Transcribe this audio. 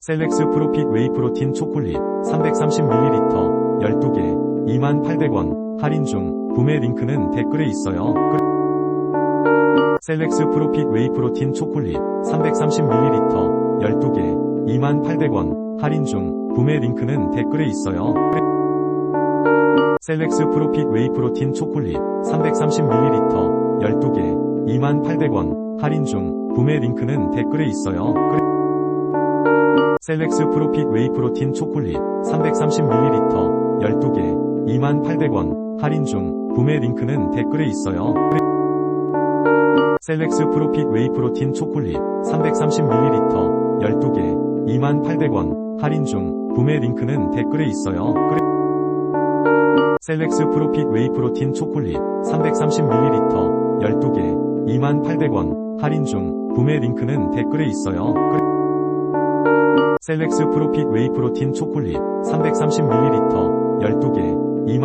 셀렉스 프로핏 웨이 프로틴 초콜릿 330ml 12개 28,000원 할인 중 구매 링크는 댓글에 있어요. 끝. 셀렉스 프로핏 웨이 프로틴 초콜릿 330ml 12개 28,000원 할인 중 구매 링크는 댓글에 있어요. 끝. 셀렉스 프로핏 웨이 프로틴 초콜릿 330ml 12개 28,000원 할인 중 구매 링크는 댓글에 있어요. 끝. 셀렉스 프로핏 웨이 프로틴 초콜릿 330ml 12개 28,000원 할인 중 구매 링크는 댓글에 있어요. 셀렉스 프로핏 웨이 프로틴 초콜릿 330ml 12개 28,000원 할인 중 구매 링크는 댓글에 있어요. 셀렉스 프로핏 웨이 프로틴 초콜릿 330ml 12개 28,000원 할인 중 구매 링크는 댓글에 있어요. 셀렉스 프로핏 웨이 프로틴 초콜릿 330ml 12개 2만